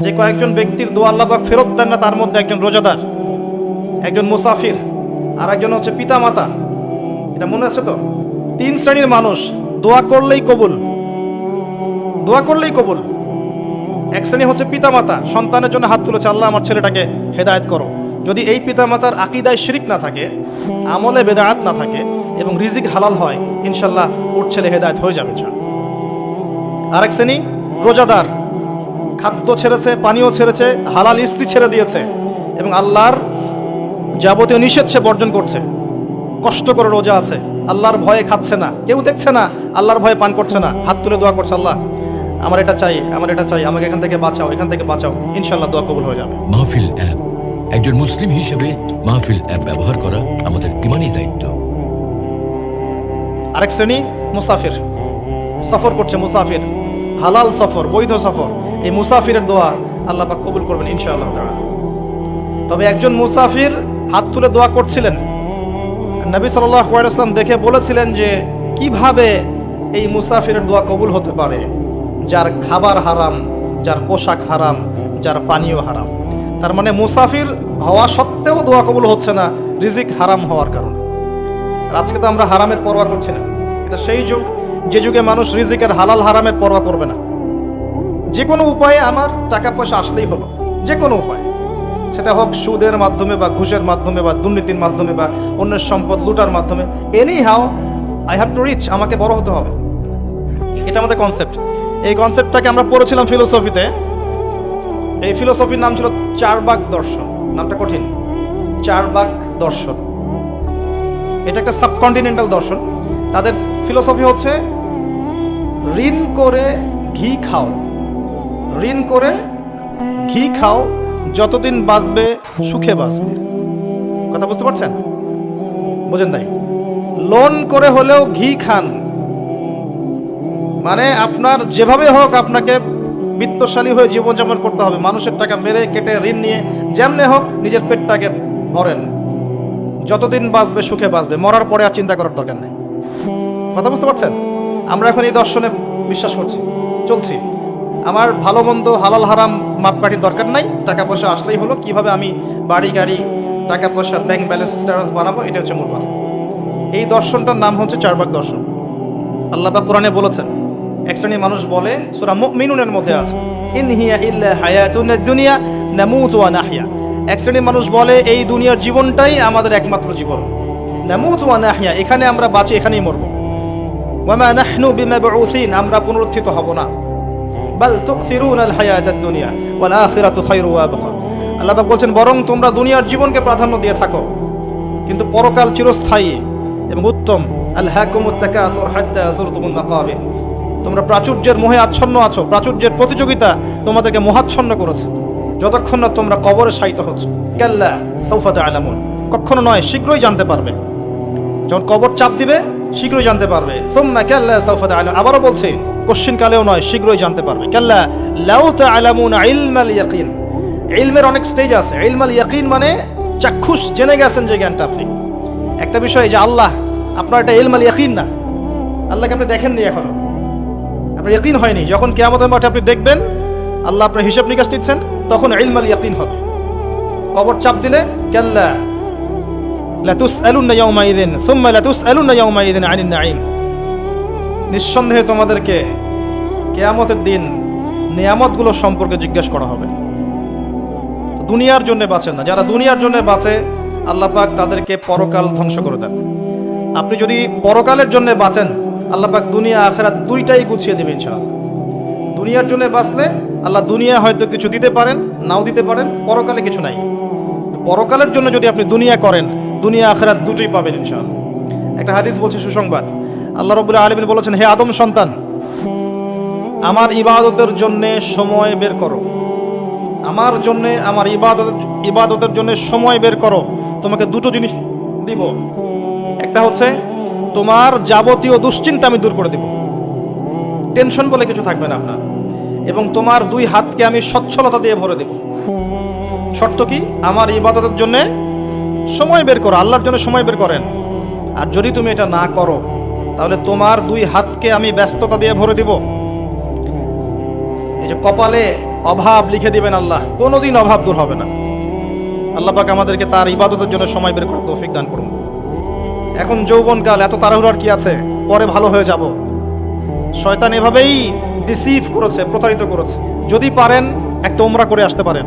যে কয়েকজন ব্যক্তির দোয়া আল্লাহ পাক ফেরত দেন না, তার মধ্যে একজন রোজাদার, একজন মুসাফির, আর একজন হচ্ছে পিতামাতা। এটা মনে আছে তো? তিন শ্রেণির মানুষ, দোয়া করলেই কবুল। দোয়া করলেই কবুল। এক শ্রেণি হচ্ছে পিতামাতা, সন্তানের জন্য হাত তুলেছে, আল্লাহ আমার ছেলেটাকে হেদায়ত করো। যদি এই পিতামাতার আকিদায় শিরিক না থাকে, আমলে বেদায়াত না থাকে, এবং রিজিক হালাল হয়, ইনশাল্লাহ ওর ছেলে হেদায়েত হয়ে যাবে। আরেক শ্রেণি, রোজাদার। খাদ্য ছেড়েছে পানীয় ছেড়েছে হালাল স্ত্রী ছেড়ে দিয়েছে এবং আল্লাহর যাবতীয় নিষেধ সে বর্জন করছে। কষ্ট করে রোজা আছে। আল্লাহর ভয়ে খাচ্ছে না। কেউ দেখছে না আল্লাহর ভয়ে পান করছে না। হাত তুলে দোয়া করছে আল্লাহ আমার এটা চাই আমার এটা চাই আমাকে এখান থেকে বাঁচাও এখান থেকে বাঁচাও। ইনশাল্লাহ দোয়া কবুল হয়ে যাবে। মাহফিল অ্যাপ একজন মুসলিম হিসেবে মাহফিল অ্যাপ ব্যবহার করা আমাদের ইমানি দায়িত্ব। আরেক শ্রেণি মুসাফির। সফর করছে মুসাফির। হালাল সফর বৈধ সফর। এই মুসাফিরের দোয়া আল্লাহ পাক কবুল করবেন ইনশাআল্লাহ তবে একজন মুসাফির হাত তুলে দোয়া করছিলেন। নবী সাল্লাল্লাহু আলাইহি ওয়াসাল্লাম দেখে বলেছিলেন যে, কীভাবে এই মুসাফিরের দোয়া কবুল হতে পারে? যার খাবার হারাম, যার পোশাক হারাম, যার পানীয় হারাম। তার মানে মুসাফির হওয়া সত্ত্বেও দোয়া কবুল হচ্ছে না, রিজিক হারাম হওয়ার কারণে। আর আজকে তো আমরা হারামের পরোয়া করছি না। এটা সেই যুগ, যে যুগে মানুষ রিজিকের হালাল হারামের পরোয়া করবে না। যে কোনো উপায়ে আমার টাকা পয়সা আসলেই হলো যে কোনো উপায়ে। সেটা হোক সুদের মাধ্যমে বা ঘুষের মাধ্যমে বা দুর্নীতির মাধ্যমে বা অন্যের সম্পদ লুটার মাধ্যমে anyhow I have to reach আমাকে বড় হতে হবে। এটা আমাদের কনসেপ্ট এই কনসেপ্টটাকে আমরা পড়েছিলাম ফিলোসফিতে এই ফিলোসফির নাম ছিল চারবাক দর্শন। নামটা কঠিন। চারবাক দর্শন। এটা একটা সাবকন্টিনেন্টাল দর্শন। তাদের ফিলোসফি হচ্ছে, ঋণ করে ঘি খাও ঋণ করে ঘি খাও, যতদিন বাঁচবে সুখে বাঁচবে। কথা বুঝতে পারছেন? বোঝেন নাই? লোন করে হলেও ঘি খান। মানে আপনার যেভাবে হোক আপনাকে বিত্তশালী হয়ে জীবনযাপন করতে হবে। মানুষের টাকা মেরে কেটে ঋণ নিয়ে যেমনে হোক নিজের পেটটাকে ভরেন যতদিন বাঁচবে সুখে বাঁচবে। মরার পরে আর চিন্তা করার দরকার নেই। কথা বুঝতে পারছেন? আমরা এখন এই দর্শনে বিশ্বাস করছি, চলছি। আমার ভালো মন্দ, হালাল হারাম মাপকাঠির দরকার নাই। টাকা পয়সা আসলেই হলো। কীভাবে আমি বাড়ি, গাড়ি, টাকা পয়সা ব্যাংক ব্যালেন্স স্ট্যাটাস বানাবো এটা হচ্ছে মূল কথা। এই দর্শনটার নাম হচ্ছে চারবাক দর্শন। আল্লাহ পাক কোরআনে বলেছেন, এক শ্রেণির মানুষ বলে, সূরা মিনুনের মধ্যে আছে, ইন হিয়া দুনিয়া, নামুতু ওয়া এক শ্রেণির মানুষ বলে, এই দুনিয়ার জীবনটাই আমাদের একমাত্র জীবন। নামুতু ওয়া এখানে আমরা বাঁচি, এখানেই মরব। ওয়ামা নাহনু বিমাবউসিন, আমরা পুনরুত্থিত হব না। বাল তুকসিরুন আল হায়াতাদ দুনিয়া ওয়াল আখিরাতু খায়রু ওয়া আবকা আল্লাহ পাক বলছেন, বরং তোমরা দুনিয়ার জীবনকে প্রাধান্য দিয়ে থাকো। কিন্তু পরকাল চিরস্থায়ী এবং উত্তম। আল হাকুমুত তাকাসুর হাত্তা যুরতুমুল মাকাবির। তোমরা প্রাচুর্যের মোহে আচ্ছন্ন আছো, প্রাচুর্যের প্রতিযোগিতা তোমাদেরকে মোহাচ্ছন্ন করেছে। যতক্ষণ না তোমরা কবরে শায়িত হচ্ছ। কাল্লা সৌফা তাআলামুন। কখনো নয়, শীঘ্রই জানতে পারবে। যখন কবর চাপ দিবে শীঘ্রই জানতে পারবে। সুম্মা কাল্লা সাউফা তাআলাম আবারও বলছে কোশ্চিন কালেও নয়, শীঘ্রই জানতে পারবে। কাল্লা, লাউ তাআলামুনা ইলমাল ইয়াকিন। ইলমের অনেক স্টেজ আছে। ইলমাল ইয়াকিন মানে চাক্ষুষ জেনে গেছেন যে জ্ঞানটা আপনি। একটা বিষয় যে আল্লাহ, আপনার এটা ইলমাল ইয়াকিন না। আল্লাহকে আপনি দেখেননি এখনও। আপনার ইয়াকিন হয়নি। যখন কিয়ামতের মাঠে আপনি দেখবেন, আল্লাহ আপনার হিসাব নিকাশ নিচ্ছেন, তখন ইলমাল ইয়াকিন হবে। কবর চাপ দিলে, কাল্লা নিঃসন্দেহে তোমাদেরকে কেয়ামতের দিন নিয়ামতগুলো সম্পর্কে জিজ্ঞেস করা হবে। দুনিয়ার জন্য বাঁচেন না। যারা দুনিয়ার জন্য বাঁচে, আল্লাহ পাক তাদেরকে পরকাল ধ্বংস করে দেন। আপনি যদি পরকালের জন্য বাঁচেন, আল্লাহ পাক দুনিয়া আখেরাত দুইটাই গুছিয়ে দেবেন ইনশাআল্লাহ। দুনিয়ার জন্য বাঁচলে আল্লাহ দুনিয়া হয়তো কিছু দিতে পারেন, নাও দিতে পারেন, পরকালে কিছু নাই। পরকালের জন্য যদি আপনি দুনিয়া করেন, দুনিয়া, আখেরাত দুটোই পাবেন ইনশাআল্লাহ। একটা হাদিস বলছে সুসংবাদ। আল্লাহ রবুল্লাহ আলমিন বলেছেন, হে আদম সন্তান, আমার ইবাদতের জন্য সময় বের করো। আমার জন্য, আমার ইবাদত, ইবাদতের জন্য সময় বের করো। তোমাকে দুটো জিনিস দিব। একটা হচ্ছে, তোমার যাবতীয় দুশ্চিন্তা আমি দূর করে দিব। টেনশন বলে কিছু থাকবে না আপনার। এবং তোমার দুই হাতকে আমি সচ্ছলতা দিয়ে ভরে দেব। শর্ত কি? আমার ইবাদতের জন্য সময় বের করো, আল্লাহর জন্য সময় বের করেন। আর যদি তুমি এটা না করো, তাহলে তোমার দুই হাতকে আমি ব্যস্ততা দিয়ে ভরে দিব। এই যে কপালে অভাব লিখে দিবেন আল্লাহ, কোনোদিন অভাব দূর হবে না। আল্লাহ পাক আমাদেরকে তার ইবাদতের জন্য সময় বের করে তৌফিক দান করুন। এখন যৌবনকাল, এত তাড়াহুড়ার কি আছে? পরে ভালো হয়ে যাব। শয়তান এভাবেই ডিসিভ করেছে, প্রতারিত করেছে। যদি পারেন, একটা ওমরা করে আসতে পারেন।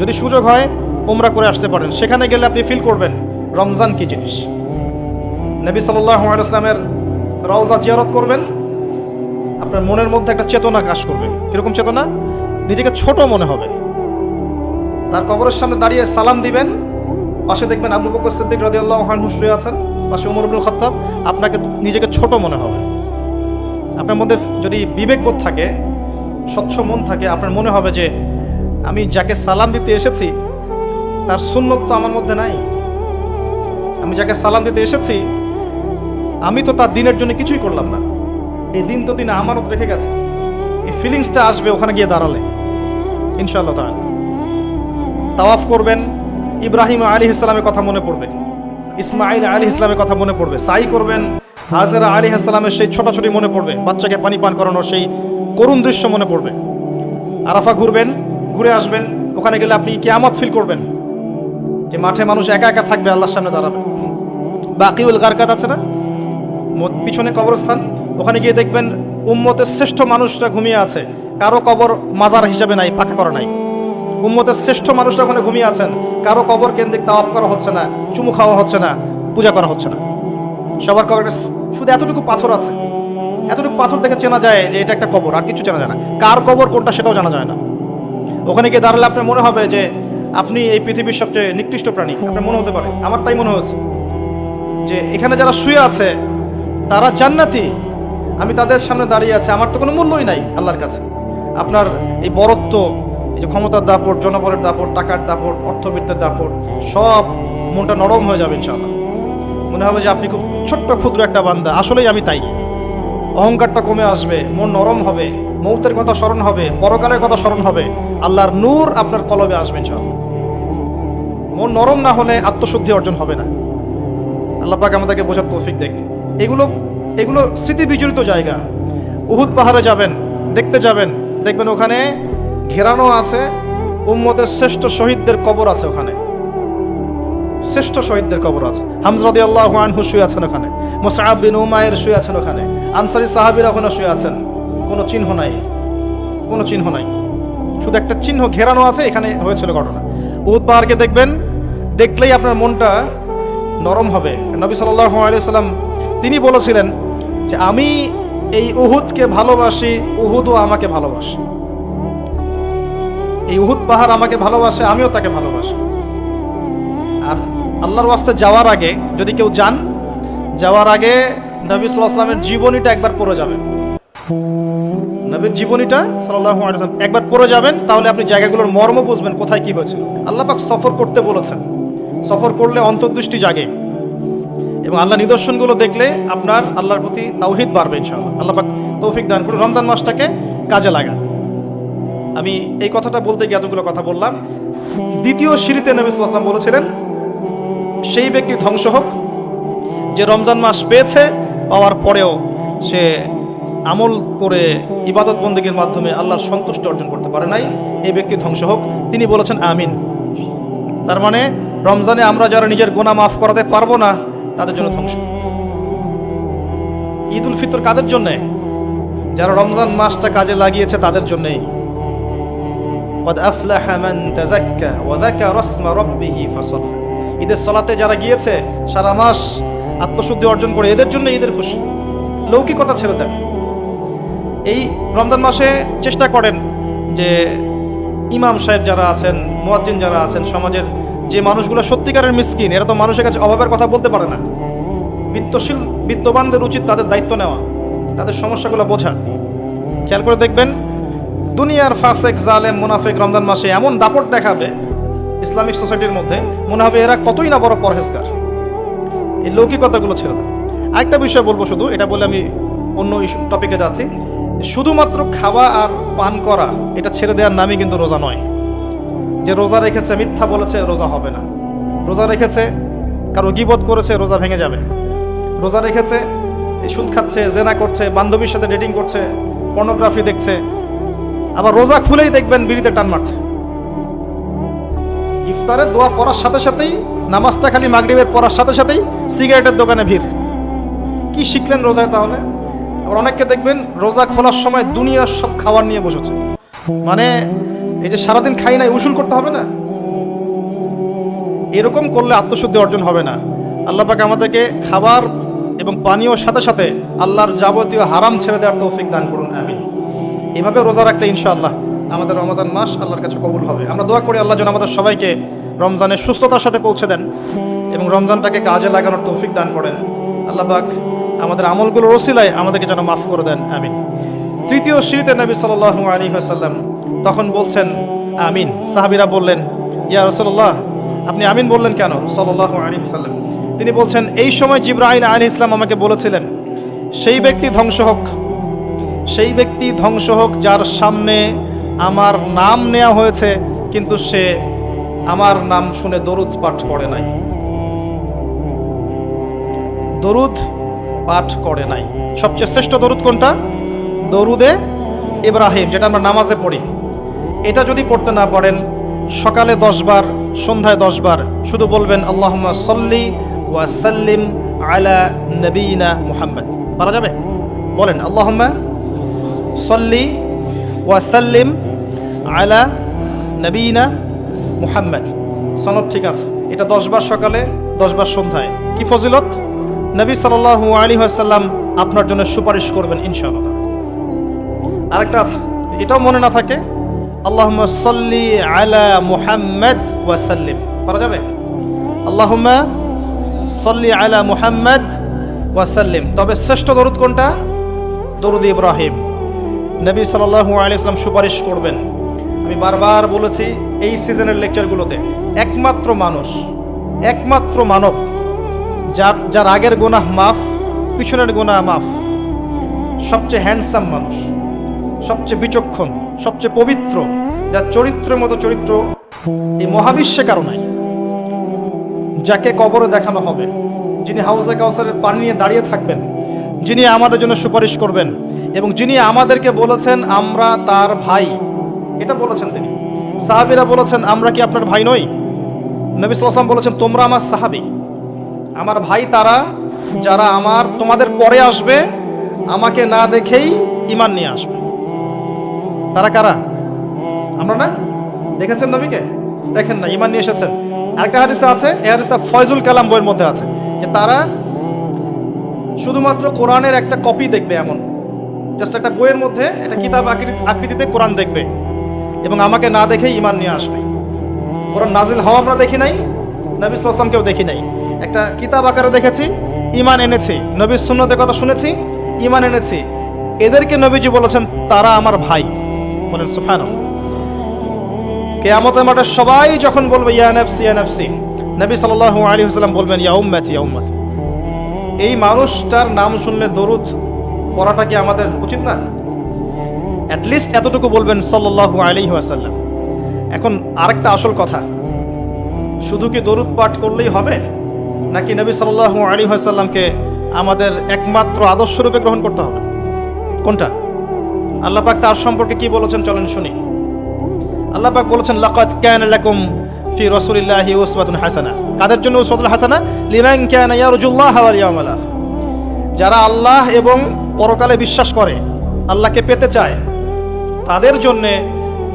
যদি সুযোগ হয় ওমরা করে আসতে পারেন। সেখানে গেলে আপনি ফিল করবেন, রমজান কি জিনিস? নবী সাল্লাহ ইসলামের রওজা জিয়ারত করবেন, আপনার মনের মধ্যে একটা চেতনা কাজ করবে। কীরকম চেতনা? নিজেকে ছোট মনে হবে। তার কবরের সামনে দাঁড়িয়ে সালাম দিবেন। পাশে দেখবেন আবু বকর সিদ্দিক রাদিয়াল্লাহু আনহু শুয়ে আছেন। পাশে ওমর ইবনুল খাত্তাব, আপনাকে নিজেকে ছোট মনে হবে। আপনার মধ্যে যদি বিবেকবোধ থাকে, স্বচ্ছ মন থাকে, আপনার মনে হবে যে আমি যাকে সালাম দিতে এসেছি, তার সুন্নত তো আমার মধ্যে নাই। আমি যাকে সালাম দিতে এসেছি, আমি তো তার দিনের জন্য কিছুই করলাম না। এই দিন তো তিনি আমানত রেখে গেছে। এই ফিলিংসটা আসবে ওখানে গিয়ে দাঁড়ালে। ইনশাআল্লাহ তাআলা। তাওয়াফ করবেন, ইব্রাহিম আলী ইসলামের কথা মনে পড়বে ইসমাইল আলী ইসলামের কথা মনে পড়বে, সাই করবেন, হাজারা আলী ইসলামের সেই ছোটাছুটি মনে পড়বে, বাচ্চাকে পানি পান করানোর সেই করুণ দৃশ্য মনে পড়বে। আরাফা ঘুরবেন ঘুরে আসবেন, ওখানে গেলে আপনি কেয়ামত ফিল করবেন যে মাঠে মানুষ একা একা থাকবে, আল্লাহর সামনে দাঁড়াবে। বাকিউল গারকাত আছে না? পিছনে কবরস্থান, ওখানে গিয়ে দেখবেন উম্মতের শ্রেষ্ঠ মানুষরা ঘুমিয়ে আছে। কারও কবর মাজার হিসাবে নাই, পাকা করা নাই। উম্মতের শ্রেষ্ঠ মানুষরা ওখানে ঘুমিয়ে আছেন। কারও কবর কেন্দ্রিক তাওয়াফ করা হচ্ছে না, চুমু খাওয়া হচ্ছে না, পূজা করা হচ্ছে না। সবার কবরে শুধু এতটুকু পাথর আছে। এতটুকু পাথর দেখে চেনা যায় যে এটা একটা কবর, আর কিছু চেনা যায় না। কার কবর কোনটা সেটাও জানা যায় না। ওখানে গিয়ে দাঁড়ালে আপনার মনে হবে যে আপনি এই পৃথিবীর সবচেয়ে নিকৃষ্ট প্রাণী। আপনার মনে হতে পারে। আমার তাই মনে হয়েছে যে এখানে যারা শুয়ে আছে, তারা জান্নাতি। আমি তাদের সামনে দাঁড়িয়ে আছে। আমার তো কোনো মূল্যই নাই আল্লাহর কাছে। আপনার এই বরত্ব, এই যে ক্ষমতার দাপট, জনবলের দাপট, টাকার দাপট, অর্থবিত্তের দাপট, সব মনটা নরম হয়ে যাবে ইনশাআল্লাহ। মনে হবে যে আপনি খুব ছোট্ট, ক্ষুদ্র একটা বান্দা। আসলেই আমি তাই। অহংকারটা কমে আসবে, মন নরম হবে। মৌতের কথা স্মরণ হবে, পরকালের কথা স্মরণ হবে। আল্লাহর নূর আপনার কলবে আসবে ইনশাআল্লাহ। মন নরম না হলে আত্মশুদ্ধি অর্জন হবে না। আল্লাহ পাক আমাদেরকে বোঝার তৌফিক দেখ। এগুলো এগুলো স্মৃতি বিজড়িত জায়গা। উহুদ পাহাড়ে যাবেন, দেখতে যাবেন। দেখবেন ওখানে ঘেরানো আছে, উম্মতের শ্রেষ্ঠ শহীদদের কবর আছে ওখানে। শ্রেষ্ঠ শহীদদের কবর আছে। হামজরাদি আল্লাহ আনহু শুয়ে আছেন ওখানে। মোসাহাব বিন উমায়ের শুয়ে আছেন ওখানে। আনসারি সাহাবিরা ওখানে শুয়ে আছেন। কোনো চিহ্ন নাই। কোনো চিহ্ন নাই। শুধু একটা চিহ্ন ঘেরানো আছে, এখানে হয়েছিল ঘটনা। উহুদ পাহাড়কে দেখবেন, দেখলেই আপনার মনটা নরম হবে। নবী সাল্লাহ তিনি বলেছিলেন যে, আমি এই উহুদকে ভালোবাসি, উহুদও আমাকে ভালোবাসে। এই উহুদ পাহাড় আমাকে ভালোবাসে, আমিও তাকে ভালোবাসি। আর আল্লাহর ওয়াস্তে যাওয়ার আগে, যদি কেউ যান, যাওয়ার আগে নবী সাল্লাহ সাল্লামের জীবনীটা একবার পড়ে যাবেন। নবীর জীবনীটা সাল্লাল্লাহু আলাইহি একবার পড়ে যাবেন, তাহলে আপনি জায়গাগুলোর মর্ম বুঝবেন কোথায় কি হয়েছিল আল্লাহ পাক সফর করতে বলেছেন। সফর করলে অন্তর্দৃষ্টি জাগে। এবং আল্লাহ নিদর্শনগুলো দেখলে আপনার আল্লাহর প্রতি তাওহিদ বাড়বে ইনশাআল্লাহ। আল্লাহ পাক তৌফিক দান করে রমজান মাসটাকে কাজে লাগান। আমি এই কথাটা বলতে গিয়ে এতগুলো কথা বললাম। দ্বিতীয় সিঁড়িতে নবী সাল্লাল্লাহু বলেছিলেন, সেই ব্যক্তি ধ্বংস হোক, যে রমজান মাস পেয়েছে, পাওয়ার পরেও সে আমল করে ইবাদত বন্দীগীর মাধ্যমে আল্লাহর সন্তুষ্ট অর্জন করতে পারে নাই, এই ব্যক্তি ধ্বংস হোক। তিনি বলেছেন, আমিন। তার মানে রমজানে আমরা যারা নিজের গোনা মাফ করাতে পারব না, তাদের জন্য ধ্বংস। ঈদ উল ফিতর কাদের জন্যে? যারা রমজান মাসটা কাজে লাগিয়েছে, তাদের জন্যেই। ঈদের সলাতে যারা গিয়েছে, সারা মাস আত্মশুদ্ধি অর্জন করে, এদের জন্য ঈদের খুশি। লৌকিকতা ছেড়ে দেয় এই রমজান মাসে চেষ্টা করেন যে ইমাম সাহেব যারা আছেন, মুয়াজ্জিন যারা আছেন, সমাজের যে মানুষগুলো সত্যিকারের মিসকিন, এরা তো মানুষের কাছে অভাবের কথা বলতে পারে না। বিত্তশীল, বিত্তবানদের উচিত তাদের দায়িত্ব নেওয়া, তাদের সমস্যাগুলো বোঝা। খেয়াল করে দেখবেন, দুনিয়ার ফাসেক, জালেম, মুনাফেক রমজান মাসে এমন দাপট দেখাবে ইসলামিক সোসাইটির মধ্যে, মনে হবে এরা কতই না বড় পরহেজগার। এই লৌকিকতাগুলো ছেড়ে দেয় আরেকটা বিষয় বলব শুধু, এটা বলে আমি অন্য টপিকে যাচ্ছি। শুধুমাত্র খাওয়া আর পান করা, এটা ছেড়ে দেওয়ার নামই কিন্তু রোজা নয়। যে রোজা রেখেছে, মিথ্যা বলেছে, রোজা হবে না। রোজা রেখেছে, কারও গিবত করেছে, রোজা ভেঙে যাবে। রোজা রেখেছে সুদ খাচ্ছে, জেনা করছে, বান্ধবীর সাথে ডেটিং করছে পর্নোগ্রাফি দেখছে। আবার রোজা খুলেই দেখবেন বিড়িতে টান মারছে। ইফতারের দোয়া পড়ার সাথে সাথেই, নামাজটা খালি মাগরিবের পড়ার সাথে সাথেই, সিগারেটের দোকানে ভিড়। কি শিখলেন রোজায় তাহলে? আবার অনেককে দেখবেন রোজা খোলার সময় দুনিয়ার সব খাবার নিয়ে বসেছে। মানে এই যে সারাদিন খাই নাই, উসুল করতে হবে না? এরকম করলে আত্মশুদ্ধি অর্জন হবে না। আল্লাহ পাকে আমাদেরকে খাবার এবং পানীয় সাথে সাথে আল্লাহর যাবতীয় হারাম ছেড়ে দেওয়ার তৌফিক দান করুন আমি এভাবে রোজা রাখলে ইনশাআল্লাহ আমাদের রমজান মাস আল্লাহর কাছে কবুল হবে। আমরা দোয়া করি আল্লাহ যেন আমাদের সবাইকে রমজানের সুস্থতার সাথে পৌঁছে দেন এবং রমজানটাকে কাজে লাগানোর তৌফিক দান করেন। আল্লাহ পাক আমাদের আমলগুলো ওসিলায় আমাদেরকে যেন মাফ করে দেন, আমিন। তৃতীয় সিঁড়িতে নবী সাল আলী আসাল্লাম তখন বলছেন, আমিন। সাহাবিরা বললেন, ইয়া রসল্লাহ আপনি আমিন বললেন কেন? সাল্লাহ আলী সাল্লাম তিনি বলছেন, এই সময় জিব্রাহিম আলী ইসলাম আমাকে বলেছিলেন, সেই ব্যক্তি ধ্বংস হোক। সেই ব্যক্তি ধ্বংস হোক যার সামনে আমার নাম নেওয়া হয়েছে, কিন্তু সে আমার নাম শুনে দরুদ পাঠ করে নাই। দরুদ পাঠ করে নাই। সবচেয়ে শ্রেষ্ঠ দরুদ কোনটা? দরুদে ইব্রাহিম, যেটা আমরা নামাজে পড়ি। এটা যদি পড়তে না পারেন, সকালে দশবার সন্ধ্যায় দশবার শুধু বলবেন আল্লাহ সল্লি ওয়াসাল্লিম আলা নবীনা মুহাম্মদ। পারা যাবে? বলেন, আল্লাহম্মা সল্লি ওয়াসাল্লিম আলা নবীনা মুহাম্মদ। সনদ ঠিক আছে। এটা দশবার সকালে দশবার সন্ধ্যায়। কি ফজিলত? নবী সাল্লাল্লাহু আলী আসাল্লাম আপনার জন্য সুপারিশ করবেন, ইনশাআল্লাহ। আরেকটা এটাও মনে না থাকে, আল্লাহুম্মা সাল্লি আলা মুহাম্মদ ওয়াসাল্লিম পারা যাবে? আল্লাহুম্মা সাল্লি আলা মুহাম্মদ ওয়াসাল্লিম তবে শ্রেষ্ঠ দরুদ কোনটা? দরুদ ইব্রাহিম। নবী সাল্লাল্লাহু আলাইহি সাল্লাম সুপারিশ করবেন। আমি বারবার বলেছি, এই সিজনের লেকচারগুলোতে একমাত্র মানুষ, একমাত্র মানব যার যার আগের গোনাহ মাফ, পিছনের গোনাহ মাফ। সবচেয়ে হ্যান্ডসাম মানুষ, সবচেয়ে বিচক্ষণ, সবচেয়ে পবিত্র, যার চরিত্রের মতো চরিত্র এই মহাবিশ্বে কারও নাই। যাকে কবরে দেখানো হবে, যিনি হাউসে কাউসারের পানি নিয়ে দাঁড়িয়ে থাকবেন, যিনি আমাদের জন্য সুপারিশ করবেন, এবং যিনি আমাদেরকে বলেছেন, আমরা তার ভাই। এটা বলেছেন তিনি। সাহাবিরা বলেছেন, আমরা কি আপনার ভাই নই? নবী সাল্লাম বলেছেন, তোমরা আমার সাহাবি। আমার ভাই তারা, যারা আমার, তোমাদের পরে আসবে, আমাকে না দেখেই ইমান নিয়ে আসবে। তারা কারা? আমরা না? দেখেছেন নবীকে? দেখেন না ইমান নিয়ে এসেছেন। আরেকটা হাদিসে আছে, এই হাদিসটা ফয়জুল কালাম বইয়ের মধ্যে আছে, যে তারা শুধুমাত্র কোরআনের একটা কপি দেখবে এমন। জাস্ট একটা বইয়ের মধ্যে, একটা কিতাব আকৃতি- আকৃতিতে কোরআন দেখবে এবং আমাকে না দেখেই ইমান নিয়ে আসবে। কোরআন নাজিল হওয়া আমরা দেখি নাই নবী সাল্লামকেও দেখি নাই। একটা কিতাব আকারে দেখেছি ইমান এনেছি, নবীর সুন্নতের কথা শুনেছি ইমান এনেছি। এদেরকে নবীজি বলেছেন, তারা আমার ভাই। বলেন সুফান কেয়ামতের মাঠে সবাই যখন বলবে, ইয়া নফসি ইয়া নফসি, নবী সাল্লাল্লাহু আলাইহি ওয়াসাল্লাম বলবেন, ইয়া উম্মতি ইয়া উম্মতি। এই মানুষটার নাম শুনলে দরুদ পড়াটা কি আমাদের উচিত না? অ্যাটলিস্ট এতটুকু বলবেন, সাল্লাল্লাহু আলাইহি ওয়াসাল্লাম। এখন আরেকটা আসল কথা শুধু কি দরুদ পাঠ করলেই হবে? নাকি নবী সাল্লাল্লাহু আলী ওয়াসাল্লামকে আমাদের একমাত্র আদর্শ রূপে গ্রহণ করতে হবে? কোনটা? আল্লাহ পাক তার সম্পর্কে কি বলেছেন চলেন শুনি। আল্লাহ পাক বলেছেন, লাকাদ কানা লাকুম ফি রাসূলিল্লাহি উসওয়াতুন হাসানা। কাদের জন্য উসওয়াতুন হাসানা? লিমান কানা ইয়ারজুল্লাহ ওয়াল ইয়াউমাল আখির। যারা আল্লাহ এবং পরকালে বিশ্বাস করে, আল্লাহকে পেতে চায়, তাদের জন্য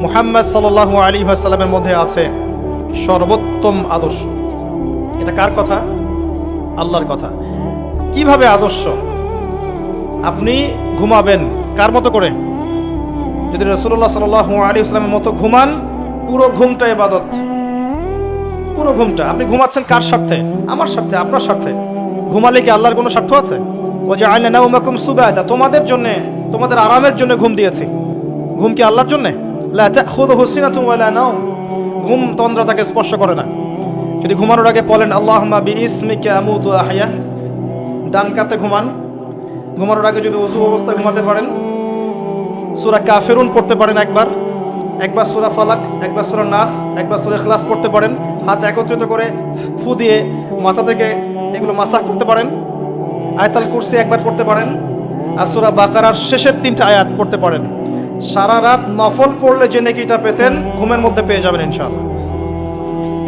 মুহাম্মদ সাল্লাল্লাহু আলী সাল্লামের মধ্যে আছে সর্বোত্তম আদর্শ। এটা কার কথা? আল্লাহর কথা। কীভাবে আদর্শ? আপনি ঘুমাবেন কার মতো করে? যদি রসুল্লাহ সাল আলী ইসলামের মতো ঘুমান, পুরো ঘুমটা এবাদত পুরো ঘুমটা। আপনি ঘুমাচ্ছেন কার স্বার্থে? আমার স্বার্থে, আপনার স্বার্থে। ঘুমালে কি আল্লাহর কোনো স্বার্থ আছে? ও যে আইনে নাও মাকুম সুবায়দা তোমাদের জন্য, তোমাদের আরামের জন্য ঘুম দিয়েছি। ঘুম কি আল্লাহর জন্য? লা তাখুযুহু সিনাতুন নাওম। ঘুম তন্দ্রা তাকে স্পর্শ করে না। যদি ঘুমানোর আগে বলেন বিইসমিকা আমুতু আহয়া। ডান কাতে ঘুমান। ঘুমানোর আগে যদি ওযু অবস্থায় ঘুমাতে পারেন, সুরা কাফেরুন পড়তে পারেন একবার। একবার সূরা ফালাক, একবার সুরা নাস, একবার সূরা খ্লাস পড়তে পারেন। হাত একত্রিত করে ফু দিয়ে মাথা থেকে এগুলো মাসাহ করতে পারেন। আয়তাল কুরসি একবার পড়তে পারেন। আর সুরা বাকারার শেষের তিনটা আয়াত পড়তে পারেন। সারা রাত নফল পড়লে যে নেকিটা পেতেন, ঘুমের মধ্যে পেয়ে যাবেন ইনশাআল্লাহ।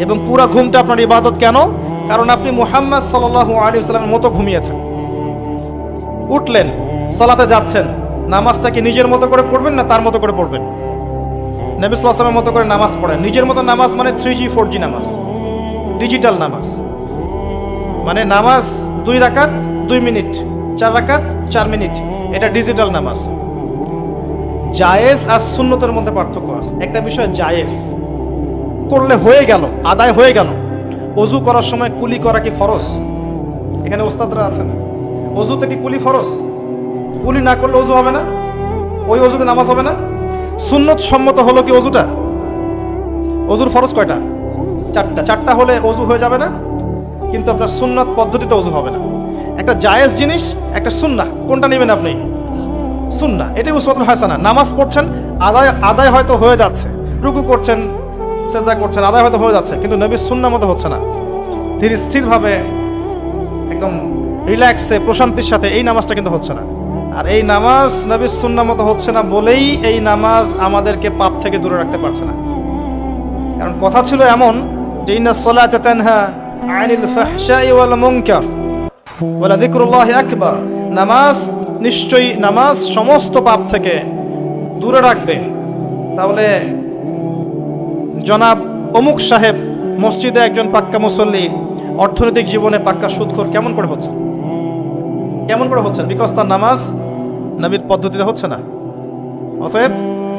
এবং পুরো ঘুমটা আপনার ইবাদত কেন? কারণ আপনি মুহাম্মদ সাল্লাল্লাহু আলাইহি সাল্লামের মতো ঘুমিয়েছেন। উঠলেন, সালাতে যাচ্ছেন, নামাজটা কি নিজের মতো করে পড়বেন না তার মতো করে পড়বেন? নবী মতো করে নামাজ পড়েন। নিজের মতো নামাজ মানে থ্রি জি, ফোর জি নামাজ। ডিজিটাল নামাজ। মানে নামাজ দুই রাকাত, দুই মিনিট, চার রাকাত, চার মিনিট। এটা ডিজিটাল নামাজ। জায়েজ আর সুন্নতের মধ্যে পার্থক্য আছে। একটা বিষয় জায়েজ। করলে হয়ে গেল, আদায় হয়ে গেল। অজু করার সময় কুলি করা কি ফরজ? এখানে ওস্তাদরা আছেন। অজুতে কি কুলি ফরজ? কুলি না করলে অজু হবে না? ওই অজুতে নামাজ হবে না? সুন্নত সম্মত হলো কি অজুটা? অজুর ফরজ কয়টা? চারটা। চারটা হলে অজু হয়ে যাবে না, কিন্তু আপনার সুন্নত পদ্ধতিতে অজু হবে না। একটা জায়েজ জিনিস, একটা সুন্না কোনটা নেবেন আপনি? সুন্না এটাই উসমাতুল হাসানা। নামাজ পড়ছেন, আদায় আদায় হয়তো হয়ে যাচ্ছে। রুকু করছেন চেষ্টা করছেন, আদায় হয়তো হয়ে যাচ্ছে, কিন্তু নবীর সুন্না মতো হচ্ছে না। ধীর স্থিরভাবে, একদম রিল্যাক্সে, প্রশান্তির সাথে এই নামাজটা কিন্তু হচ্ছে না। আর এই নামাজ নবীর সুন্না মতো হচ্ছে না বলেই এই নামাজ আমাদেরকে পাপ থেকে দূরে রাখতে পারছে না। কারণ কথা ছিল এমন যে, ইন্না সলাতা তানহা আনিল ফাহশাই ওয়াল মুনকার ওয়ালা যিকরুল্লাহি আকবার। নামাজ নিশ্চয়ই নামাজ সমস্ত পাপ থেকে দূরে রাখবে। তাহলে জনাব অমুক সাহেব মসজিদে একজন পাক্কা মুসল্লি অর্থনৈতিক জীবনে পাক্কা সুদখোর কেমন করে হচ্ছে? কেমন করে হচ্ছে? বিকজ তার নামাজ নবীর পদ্ধতিতে হচ্ছে না। অতএব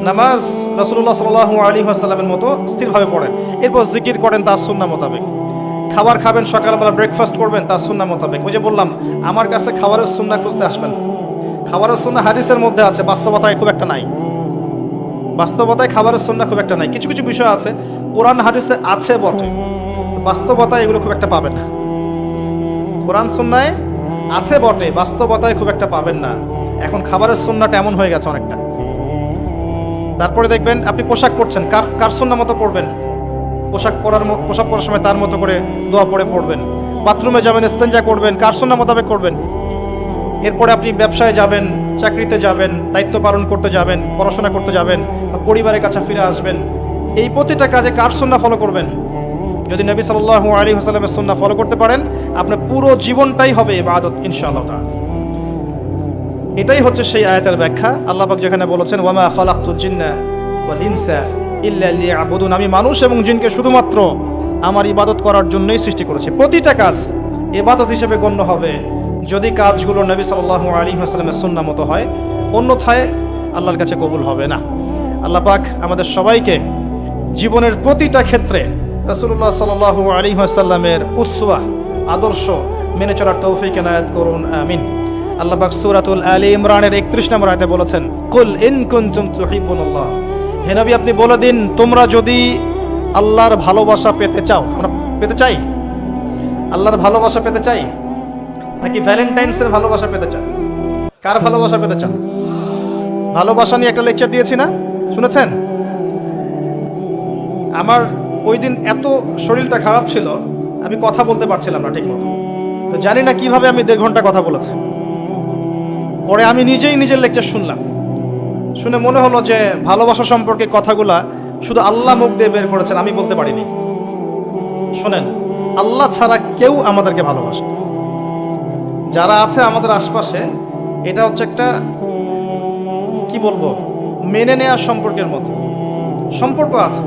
নামাজ রসুল্লাহ সাল আলী আসাল্লামের মতো স্থিরভাবে পড়েন। এরপর জিকির করেন তার সুন্না মোতাবেক। খাবার খাবেন, সকালবেলা ব্রেকফাস্ট করবেন তার সুন্না মোতাবেক। ওই যে বললাম, আমার কাছে খাবারের সুন্না খুঁজতে আসবেন খাবারের সুন্না হাদিসের মধ্যে আছে, বাস্তবতায় খুব একটা নাই। বাস্তবতায় খাবারের সুন্না খুব একটা নাই। কিছু কিছু বিষয় আছে, কোরআন হাদিসে আছে বটে বাস্তবতায় এগুলো খুব একটা পাবেন না। কোরআন সুন্নায় আছে বটে, বাস্তবতায় খুব একটা পাবেন না। এখন খাবারের সুন্নাটা এমন হয়ে গেছে অনেকটা। তারপরে দেখবেন আপনি পোশাক পরছেন, কার কার সুন্না মতো পড়বেন পোশাক পরার পোশাক পরার সময় তার মতো করে দোয়া পড়ে পড়বেন বাথরুমে যাবেন স্তেঞ্জা করবেন, কার সুন্না মোতাবেক করবেন? এরপরে আপনি ব্যবসায় যাবেন, চাকরিতে যাবেন, দায়িত্ব পালন করতে যাবেন, পড়াশোনা করতে যাবেন পরিবারের কাছে ফিরে আসবেন, এই প্রতিটা কাজে কার সুন্না ফলো করবেন? যদি নবী সাল্লাল্লাহু আলী হাসালামের সুন্না ফলো করতে পারেন, আপনার পুরো জীবনটাই হবে ইবাদত, ইনশাআল্লাহ এটাই হচ্ছে সেই আয়াতের ব্যাখ্যা। আল্লাহবাক যেখানে বলেছেন ওয়ামা খালাকতুল জিন্না ইনসা ইল্লা লিয়াবুদুন। আমি মানুষ এবং জিনকে শুধুমাত্র আমার ইবাদত করার জন্যই সৃষ্টি করেছি। প্রতিটা কাজ ইবাদত হিসেবে গণ্য হবে। যদি কাজগুলো নবী সাল্লাল্লাহু আলাইহি ওয়াসাল্লামের সুন্নাহ মতো হয়, অন্যথায় আল্লাহর কাছে কবুল হবে না। আল্লাহ পাক আমাদের সবাইকে জীবনের প্রতিটা ক্ষেত্রে রাসূলুল্লাহ সাল্লাল্লাহু আলাইহি ওয়াসাল্লামের উসওয়া আদর্শ মেনে চলার তৌফিক এনায়েত করুন, আমিন। আল্লাহ পাক সুরাতুল আলী ইমরানের 31 নম্বর আয়াতে বলেছেন, কুল ইন কুনতুম তুহিব্বুনাল্লাহ। হে নবী, আপনি বলে দিন, তোমরা যদি আল্লাহর ভালোবাসা পেতে চাও, আমরা পেতে চাই? আল্লাহর ভালোবাসা পেতে চাই? নাকি ভ্যালেন্টাইন্সের ভালোবাসা পেতে চান? কার ভালোবাসা পেতে চান? ভালোবাসা নিয়ে একটা লেকচার দিয়েছি না? শুনেছেন? আমার ওই দিন এত শরীরটা খারাপ ছিল, আমি কথা বলতে পারছিলাম না ঠিক মতো তো জানি না কীভাবে আমি দেড় ঘণ্টা কথা বলেছি। পরে আমি নিজেই নিজের লেকচার শুনলাম। শুনে মনে হলো যে ভালোবাসা সম্পর্কে কথাগুলা শুধু আল্লাহ মুখ দিয়ে বের করেছেন, আমি বলতে পারিনি। শোনেন, আল্লাহ ছাড়া কেউ আমাদেরকে ভালোবাসে। যারা আছে আমাদের আশপাশে, এটা হচ্ছে একটা, কি বলব, মেনে নেওয়া সম্পর্কের মতো। সম্পর্ক আছে,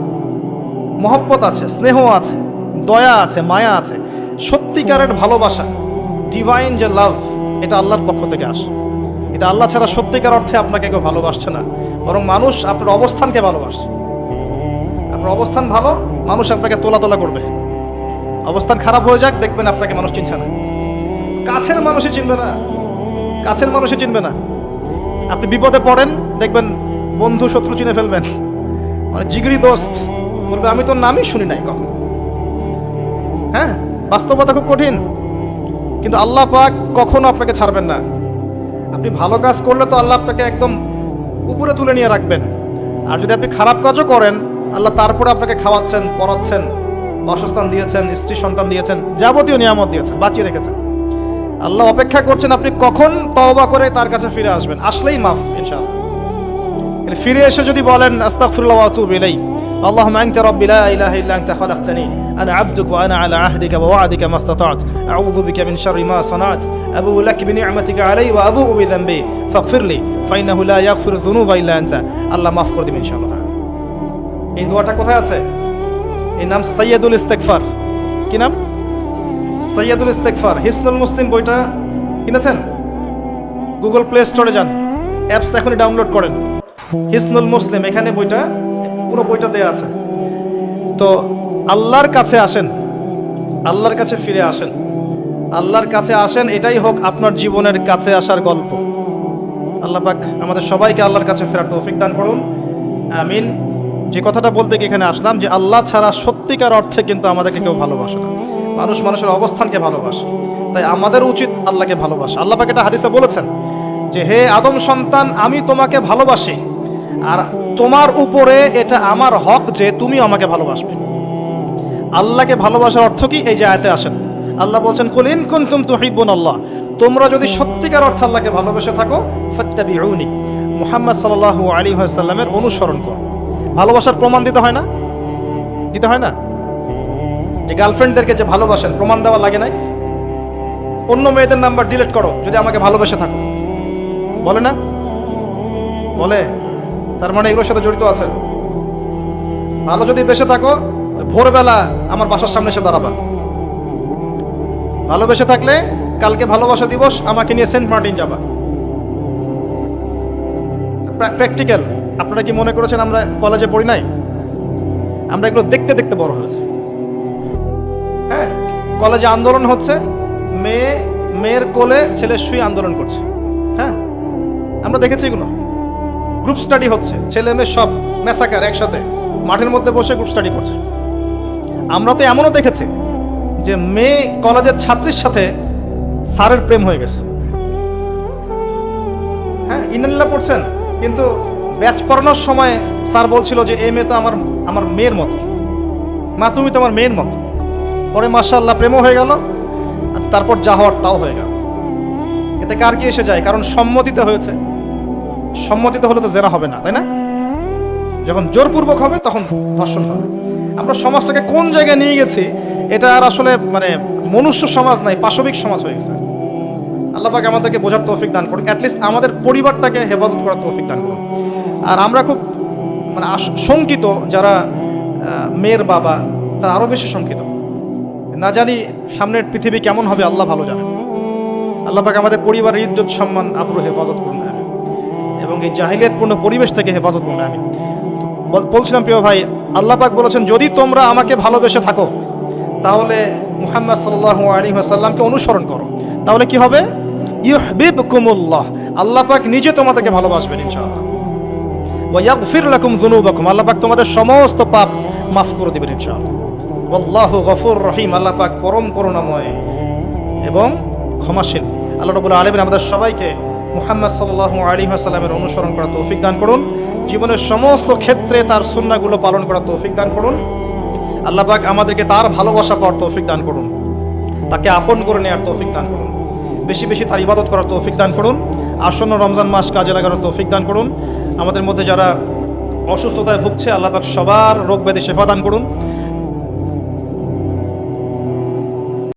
মহব্বত আছে, স্নেহ আছে, দয়া আছে, মায়া আছে, সত্যিকারের ভালোবাসা ডিভাইন যে লাভ এটা আল্লাহর পক্ষ থেকে আসে। এটা আল্লাহ ছাড়া সত্যিকার অর্থে আপনাকে কেউ ভালোবাসছে না, বরং মানুষ আপনার অবস্থানকে ভালোবাসে। আপনার অবস্থান ভালো, মানুষ আপনাকে তোলা তোলা করবে। অবস্থান খারাপ হয়ে যাক, দেখবেন আপনাকে মানুষ চিনছে না। কাছের মানুষই চিনবে না। কাছের মানুষই চিনবে না। আপনি বিপদে পড়েন, দেখবেন বন্ধু, শত্রু চিনে ফেলবেন। মানে জিগরি দোস্ত, বলবে, আমি তোর নামই শুনি নাই কখন। হ্যাঁ বাস্তবতা খুব কঠিন। কিন্তু আল্লাহ পাক কখনো আপনাকে ছাড়বেন না। আপনি ভালো কাজ করলে তো আল্লাহ আপনাকে একদম উপরে তুলে নিয়ে রাখবেন। আর যদি আপনি খারাপ কাজও করেন, আল্লাহ তারপরে আপনাকে খাওয়াচ্ছেন, পড়াচ্ছেন, বাসস্থান দিয়েছেন, স্ত্রী সন্তান দিয়েছেন, যাবতীয় নিয়ামত দিয়েছেন, বাঁচিয়ে রেখেছেন। আল্লাহ অপেক্ষা করছেন আপনি কখন তওবা করে তার কাছে ফিরে আসবেন আসলেই মাফ ইনশাআল্লাহ ফিরে এসে যদি বলেন আস্তাগফিরুল্লাহ ওয়া আতুবু ইলাই اللهم انت ربي لا اله الا انت خلقتني انا عبدك وانا على عهدك ووعدك ما استطعت اعوذ بك من شر ما صنعت ابو لك بنعمتك علي وابوء بذنبي فاغفر لي فانه لا يغفر الذنوب الا انت আল্লাহ মাফ করে দিবেন ইনশাআল্লাহ তাআলা। এই দোয়াটা কোথায় আছে এই নাম সৈয়দুল ইস্তেগফার কি নাম সৈয়দুল ইস্তেগফার, হিসনুল মুসলিম বইটা কিনেছেন? গুগল প্লে স্টোরে যান। অ্যাপস এখনই ডাউনলোড করেন। হিসনুল মুসলিম, এখানে বইটা, পুরো বইটা দেয়া আছে। তো আল্লাহর কাছে আসেন। আল্লাহর কাছে ফিরে আসেন। আল্লাহর কাছে আসেন, এটাই হোক আপনার জীবনের কাছে আসার গল্প। আল্লাহ পাক আমাদের সবাইকে আল্লাহর কাছে ফেরার তৌফিক দান করুন। আমিন। যে কথাটা বলতে গিয়ে এখানে আসলাম যে আল্লাহ ছাড়া সত্যিকার অর্থে কিন্তু আমাদেরকে কেউ ভালোবাসে না। মানুষ মানুষের অবস্থানকে ভালোবাসে। তাই আমাদের উচিত আল্লাহকে ভালোবাসা। আল্লাহ পাক এটা হাদিসে বলেছেন যে, হে আদম সন্তান, আমি তোমাকে ভালোবাসি। আর তোমার উপরে এটা আমার হক যে তুমি আমাকে ভালোবাসবে। আল্লাহকে ভালোবাসার অর্থ কি? এই যে আয়াতে আসেন। আল্লাহ বলছেন কুলিন কুনতুম তুহিব্বুন আল্লাহ। তোমরা যদি সত্যিকার অর্থে আল্লাহকে ভালোবেসে থাকো, ফাত্তাবিউনি। মুহাম্মদ সাল্লাল্লাহু আলাইহি ওয়াসাল্লামের অনুসরণ করো। ভালোবাসার প্রমাণ দিতে হয় না? দিতে হয় না? যে গার্লফ্রেন্ডদেরকে যে ভালোবাসেন, প্রমাণ দেওয়া লাগে নাই? অন্য মেয়েদের নাম্বার ডিলিট করো, যদি আমাকে ভালোবেসে থাকো। বলে না? বলে। তার মানে এগুলোর সাথে জড়িত আছেন? ভালো যদি বেসে থাকো, ভোরবেলা আমার বাসার সামনে এসে দাঁড়াবা। ভালোবেসে থাকলে কালকে ভালোবাসা দিবস, আমাকে নিয়ে সেন্ট মার্টিন যাবা। প্র্যাকটিক্যাল আপনারা কি মনে করেছেন আমরা কলেজে পড়ি নাই? আমরা এগুলো দেখতে দেখতে বড় হয়েছে। হ্যাঁ কলেজে আন্দোলন হচ্ছে, মেয়ে, মেয়ের কোলে ছেলে শুয়ে আন্দোলন করছে। হ্যাঁ আমরা দেখেছি এগুলো। গ্রুপ স্টাডি হচ্ছে, ছেলে মেয়ে সব মেসাকার একসাথে, মাঠের মধ্যে বসে গ্রুপ স্টাডি করছে। আমরা তো এমনও দেখেছি যে মেয়ে কলেজের ছাত্রীর সাথে স্যারের প্রেম হয়ে গেছে। হ্যাঁ ইনাল্লা পড়ছেন? কিন্তু ব্যাচ পড়ানোর সময় স্যার বলছিল যে, এই মেয়ে তো আমার আমার মেয়ের মতো। মা, তুমি তো আমার মেয়ের মতো। পরে মাসাল্লাহ প্রেমও হয়ে গেল, আর তারপর যা হওয়ার তাও হয়ে গেল। এতে কার কি এসে যায়? কারণ সম্মতিতে হয়েছে। সম্মতিতে হলে তো জেরা হবে না, তাই না? যখন জোরপূর্বক হবে, তখন ধর্ষণ হবে। আমরা সমাজটাকে কোন জায়গায় নিয়ে গেছি, এটা আর আসলে মানে মনুষ্য সমাজ নাই, পাশবিক সমাজ হয়ে গেছে। আল্লাহ পাক আমাদেরকে বোঝার তৌফিক দান করুন অ্যাটলিস্ট আমাদের পরিবারটাকে হেফাজত করার তৌফিক দান করুন আর আমরা খুব মানে শঙ্কিত যারা মেয়ের বাবা, তারা আরও বেশি শঙ্কিত। না জানি সামনের পৃথিবী কেমন হবে, আল্লাহ ভালো জানেন আল্লাহ পাক আমাদের পরিবারের ইজ্জত, সম্মান, আবরু হেফাজত করুন, আমিন। এবং এই জাহিলিয়াতপূর্ণ পরিবেশ থেকে হেফাজত করুন আমি বলছিলাম প্রিয় ভাই, আল্লাহ পাক বলেছেন, যদি তোমরা আমাকে ভালোবেসে থাকো, তাহলে মুহাম্মদ সাল্লাল্লাহু আলাইহি ওয়াসাল্লামকে অনুসরণ করো। তাহলে কি হবে? ইউহবিবকুমুল্লাহ। আল্লাহ পাক নিজে তোমাদেরকে ভালোবাসবেন, ইনশাআল্লাহ। ওয়া ইয়াগফির লাকুম যুনুবাকুম। আল্লাহ পাক তোমাদের সমস্ত পাপ মাফ করে দিবেন, ইনশাআল্লাহ। আল্লাহু গফুর রহিম। আল্লাহ পাক পরম করুণাময় এবং ক্ষমাশীল। আল্লাহ রবুল্লা আলমিন আমাদের সবাইকে মুহাম্মদ সাল্লাল্লাহু আলাইহি ওয়াসাল্লামের অনুসরণ করা তৌফিক দান করুন। জীবনের সমস্ত ক্ষেত্রে তার সুন্নাহগুলো পালন করা তৌফিক দান করুন। আল্লাহ পাক আমাদেরকে তার ভালোবাসা পাওয়ার তৌফিক দান করুন। তাকে আপন করে নেওয়ার তৌফিক দান করুন। বেশি বেশি তার ইবাদত করার তৌফিক দান করুন। আসন্ন রমজান মাস কাজে লাগানোর তৌফিক দান করুন। আমাদের মধ্যে যারা অসুস্থতায় ভুগছে, আল্লাহ সবার রোগ ব্যাধি শেফা দান করুন।